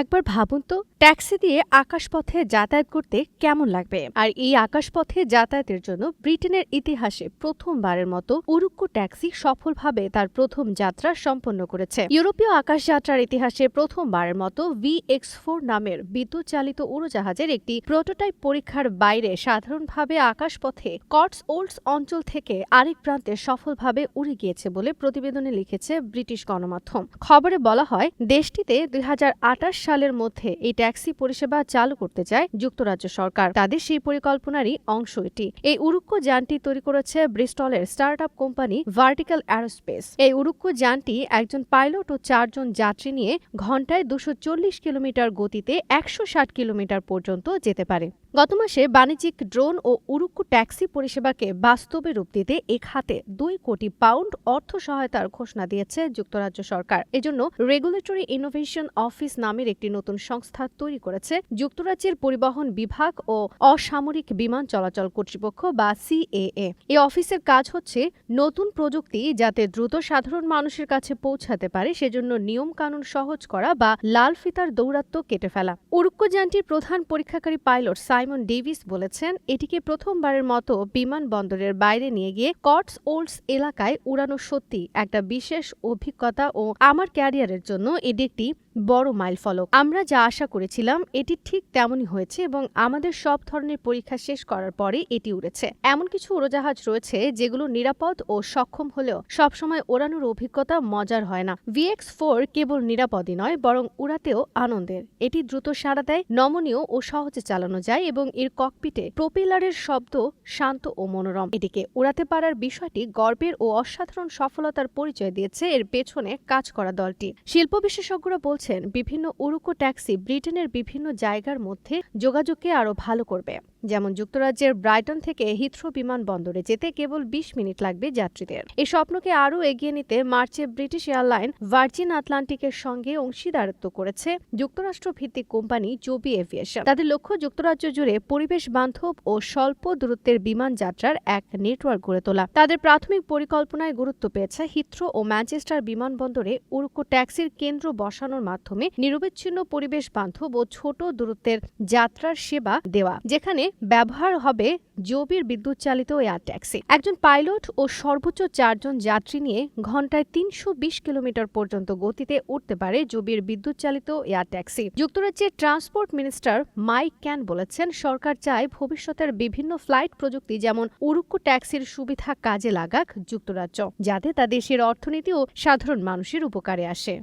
একবার ভাবুন তো, ট্যাক্সি দিয়ে আকাশপথে যাতায়াত করতে কেমন লাগবে? আর এই আকাশপথে যাতায়াতের জন্য ব্রিটেনের ইতিহাসে প্রথমবারের মতো উরুক্কু ট্যাক্সি সফলভাবে তার প্রথম যাত্রা সম্পন্ন করেছে। ইউরোপীয় আকাশ যাত্রার ইতিহাসে প্রথমবারের মতো ভি এক্স ফোর নামের বিদ্যুৎ চালিত উড়োজাহাজের একটি প্রোটোটাইপ পরীক্ষার বাইরে সাধারণভাবে আকাশপথে কটস ওল্ডস অঞ্চল থেকে আরেক প্রান্তে সফলভাবে উড়ে গিয়েছে বলে প্রতিবেদনে লিখেছে ব্রিটিশ গণমাধ্যম। খবরে বলা হয়, দেশটিতে দুই হাজার আঠাশ সালের মধ্যে এই ট্যাক্সি পরিষেবা চালু করতে চায় যুক্তরাজ্য সরকার। তাদের সেই পরিকল্পনারই অংশ এটি। এই উরুক্কু যানটি তৈরি করেছে ব্রিস্টলের start up company vertical aerospace. এই উরুক্কু যানটি একজন পাইলট ও চারজন যাত্রী নিয়ে ঘন্টায় দুশো কিলোমিটার গতিতে একশো ষাট কিলোমিটার পর্যন্ত যেতে পারে। গত মাসে বাণিজ্যিক ড্রোন ও উরুক্কু ট্যাক্সি পরিষেবাকে বাস্তবে রূপ দিতে এ খাতে দুই কোটি পাউন্ড অর্থ সহায়তার ঘোষণা দিয়েছে যুক্তরাজ্য সরকার। এজন্য রেগুলেটরি ইনোভেশন অফিস নামের একটি নতুন সংস্থা তৈরি করেছে। যুক্তরাজ্যের পরিবহন বিভাগ ও অসামরিক বিমান চলাচল কর্তৃপক্ষ বা সিএএ। এই অফিসের কাজ হচ্ছে নতুন প্রযুক্তি যাতে দ্রুত সাধারণ মানুষের কাছে পৌঁছাতে পারে, সেজন্য নিয়ম কানুন সহজ করা বা লাল ফিতার দৌরাত্ম্য কেটে ফেলা। উরুক্কু যানটির প্রধান পরীক্ষাকারী পাইলট সাইমন ডেভিস বলেছেন, এটিকে প্রথমবারের মতো বিমানবন্দরের বাইরে নিয়ে গিয়ে কটস ওল্ডস এলাকায় উড়ানো সত্যি একটা বিশেষ অভিজ্ঞতা ও আমার ক্যারিয়ারের জন্য এটি একটি বড় মাইলফলক আমরা যা আশা করেছিলাম, এটি ঠিক তেমনই হয়েছে এবং আমাদের সব ধরনের পরীক্ষা শেষ করার পরে এটি উড়েছে। এমন কিছু উড়োজাহাজ রয়েছে যেগুলো নিরাপদ ও সক্ষম হলেও সবসময় ওড়ানোর অভিজ্ঞতা মজার হয় না। ভিএক্স ফোর কেবল নিরাপদই নয়, বরং উড়াতেও আনন্দের। এটি দ্রুত সাড়া দেয়, নমনীয় ও সহজে চালানো যায় এবং এর ককপিটে প্রোপেলারের শব্দ শান্ত ও মনোরম। এটিকে উড়াতে পারার বিষয়টি গর্বের ও অসাধারণ সফলতার পরিচয় দিয়েছে এর পেছনে কাজ করা দলটি। শিল্প বিশেষজ্ঞরা বলছেন বিভিন্ন উরুকো ট্যাক্সি ব্রিটেনের বিভিন্ন জায়গার মধ্যে যোগাযোগকে আরও ভালো করবে। যেমন যুক্তরাজ্যের ব্রাইটন থেকে হিথ্রো বিমানবন্দরে যেতে কেবল বিশ মিনিট লাগবে যাত্রীদের। এই স্বপ্নকে আরও এগিয়ে নিতে মার্চে ব্রিটিশ এয়ারলাইন ভার্জিন আটলান্টিকের সঙ্গে অংশীদারত্ব করেছে যুক্তরাষ্ট্র ভিত্তিক কোম্পানি জবি এভিয়েশন। তাদের লক্ষ্য যুক্তরাজ্য জুড়ে পরিবেশ বান্ধব ও স্বল্প দূরত্বের বিমান যাত্রার এক নেটওয়ার্ক গড়ে তোলা। তাদের প্রাথমিক পরিকল্পনায় গুরুত্ব পেয়েছে হিথ্রো ও ম্যানচেস্টার বিমানবন্দরে উরুকো ট্যাক্সির কেন্দ্র বসানোর মাধ্যমে নিরবিচ্ছিন্ন পরিবেশ বান্ধব ও ছোট দূরত্বের যাত্রার সেবা দেওয়া, যেখানে ব্যবহার হবে জবির বিদ্যুৎ চালিত এয়ার ট্যাক্সি। একজন পাইলট ও সর্বোচ্চ চারজন যাত্রী নিয়ে ঘন্টায় তিনশো বিশ কিলোমিটার পর্যন্ত গতিতে উঠতে পারে জবির বিদ্যুৎ চালিত এয়ার ট্যাক্সি। যুক্তরাজ্যের ট্রান্সপোর্ট মিনিস্টার মাইক ক্যান বলেছেন, সরকার চায় ভবিষ্যতের বিভিন্ন ফ্লাইট প্রযুক্তি যেমন উরুক্কু ট্যাক্সির সুবিধা কাজে লাগাক যুক্তরাজ্য, যাতে তা দেশের অর্থনীতি ও সাধারণ মানুষের উপকারে আসে।